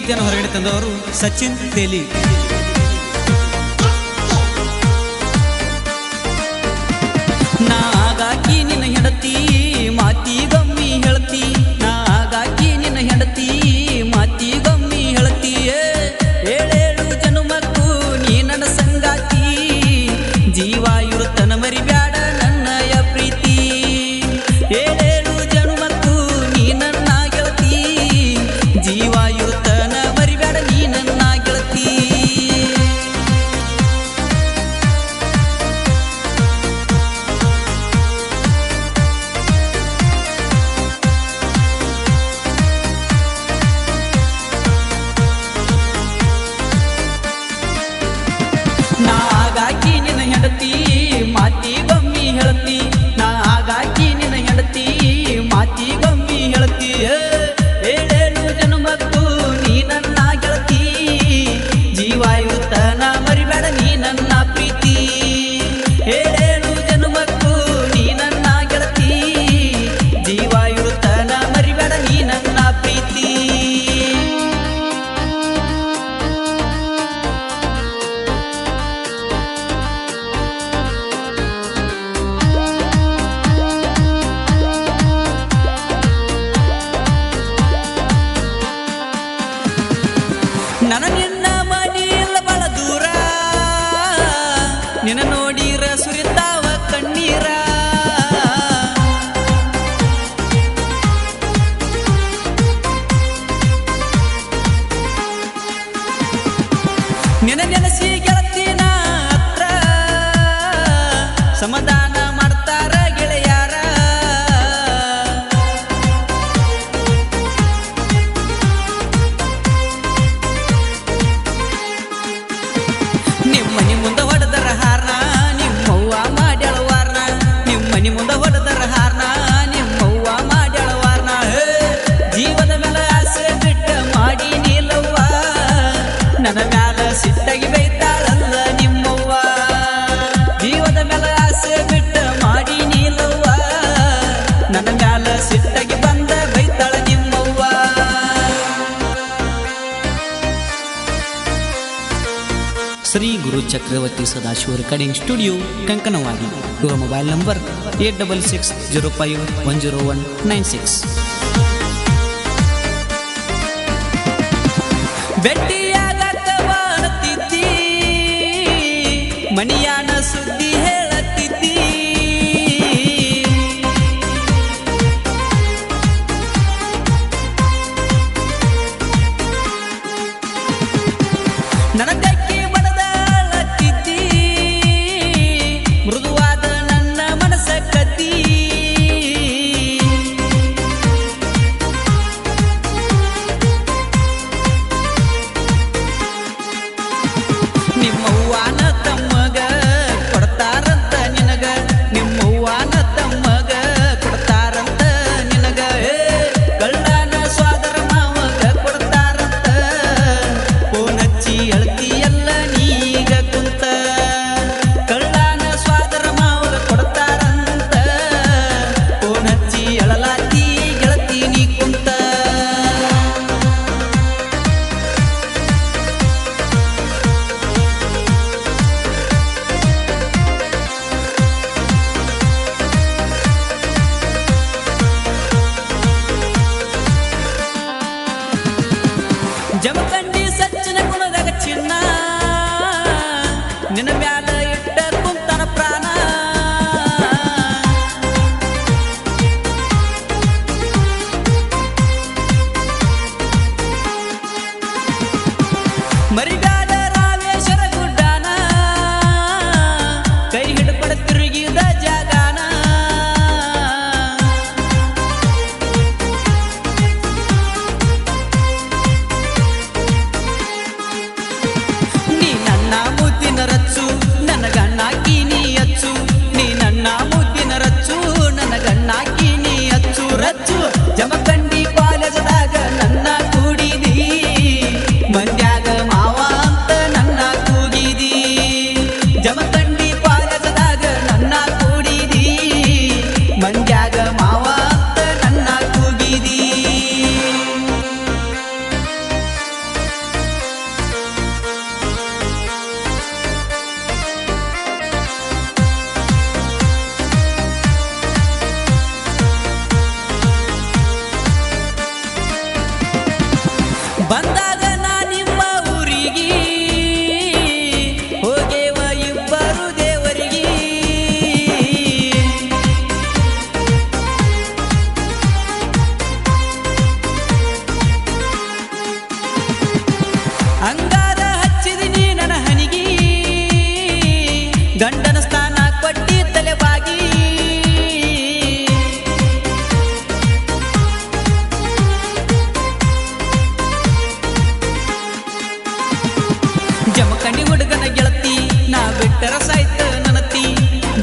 ಗೀತೆಯನ್ನು ಹೊರಗಡೆ ತಂದವರು ಸಚಿನ್ ತೇಲಿ. ನಾಗಾಕಿ ನಿನ್ನ ಹೆಂಡತಿ ಮಾತಿ ಗಮ್ಮಿ ಹೇಳ್ತಿ ನಾಗಾಕಿ ನಿನ್ನ ಹೆಂಡತಿ ಮಾತಿ ಗಮ್ಮಿ ಹೇಳ್ತಿ ಏಳೇಳು ಜನುಮಕ್ಕೂ ನೀ ನನ್ನ ಸಂಗಾತಿ. ಜೀವ ಇರುತ್ತನ ಮರಿಬ್ಯಾಡ ನನ್ನಯ ಪ್ರೀತಿ. ಏಳೇಳು ಜನುಮಕ್ಕೂ ನೀ ನನ್ನ ಗೆಳತಿ ಜೀವ ಇರುತ್ತನ ಏಳೇಳು ಜನ್ಮಕ್ಕೂ ನೀ ನನ್ನ ಗೆಳತಿ. ಜೀವ ಇರುತ್ತನ ಮರಿಬೇಡ ನೀ ನನ್ನ ಪ್ರೀತಿ. ನನ್ನ ಸಮಾಧಾನ ಮಾಡ್ತಾರ ಗೆಳೆಯಾರ. ನಿಮ್ಮನಿ ಮುಂದ ಹೊಡೆದರ ಹಾರ್ನ, ನಿಮ್ಮವ್ವ ಮಾಡ್ಯಾಳವಾರ್ನ. ನಿಮ್ಮನಿ ಮುಂದ ಹೊಡೆದರ ಹಾರ್ನ, ನಿಮ್ಮವ್ವ ಮಾಡ್ಯಾಳವಾರ್ನ. ಜೀವದ ಮೇಲೆ ಆಸೆ ಬಿಟ್ಟ ಮಾಡಿ ನಿಲ್ಲವ್ವ ನನ್ನ ಮ್ಯಾಲ ಸಿಟ್ಟಾಗಿ Chakravarti Sadashiv recording studio Kankanwadi to mobile number eight double six zero five one zero one nine six. बेटी मरी ಅಂಗಾರ ಹಚ್ಚಿದಿ ನೀ ನನ್ನ ಹನಿಗಿ ಗಂಡನ ಸ್ಥಾನ ಕೊಟ್ಟಿ ತಲೆವಾಗಿ ಜಮಕಂಡಿ ಹುಡುಗನ ಗೆಳತಿ, ನಾ ಬಿಟ್ಟರ ಸಾಯ್ತ ನನತಿ.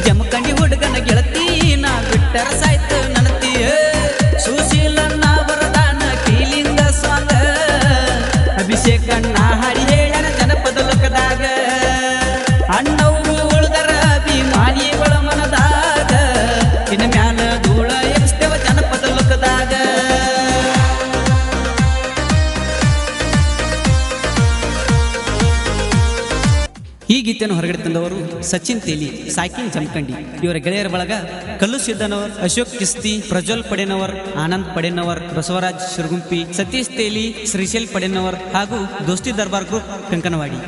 ಜಮಕಂಡಿ ಹುಡುಗನ ಗೆಳತಿ, ನಾ ಬಿಟ್ಟರ ಸಾಯ್ತ ಗೀತೆಯನ್ನು ಹೊರಗಡೆ ತಂದವರು ಸಚಿನ್ ತೇಲಿ, ಸಾಕಿನ್ ಜಮಖಂಡಿ. ಇವರ ಗೆಳೆಯರ ಬಳಗ ಕಲ್ಲು ಸಿದ್ದನವರ್, ಅಶೋಕ್ ಕಿಸ್ತಿ, ಪ್ರಜ್ವಲ್ ಪಡೆನವರ್, ಆನಂದ್ ಪಡೆನವರ್, ಬಸವರಾಜ್ ಶಿರಗುಂಪಿ, ಸತೀಶ್ ತೇಲಿ, ಶ್ರೀಶೈಲ್ ಪಡೆನವರ್ ಹಾಗೂ ದೋಸ್ತಿ ದರ್ಬಾರ್ ಗ್ರೂಪ್ ಕಂಕನವಾಡಿ.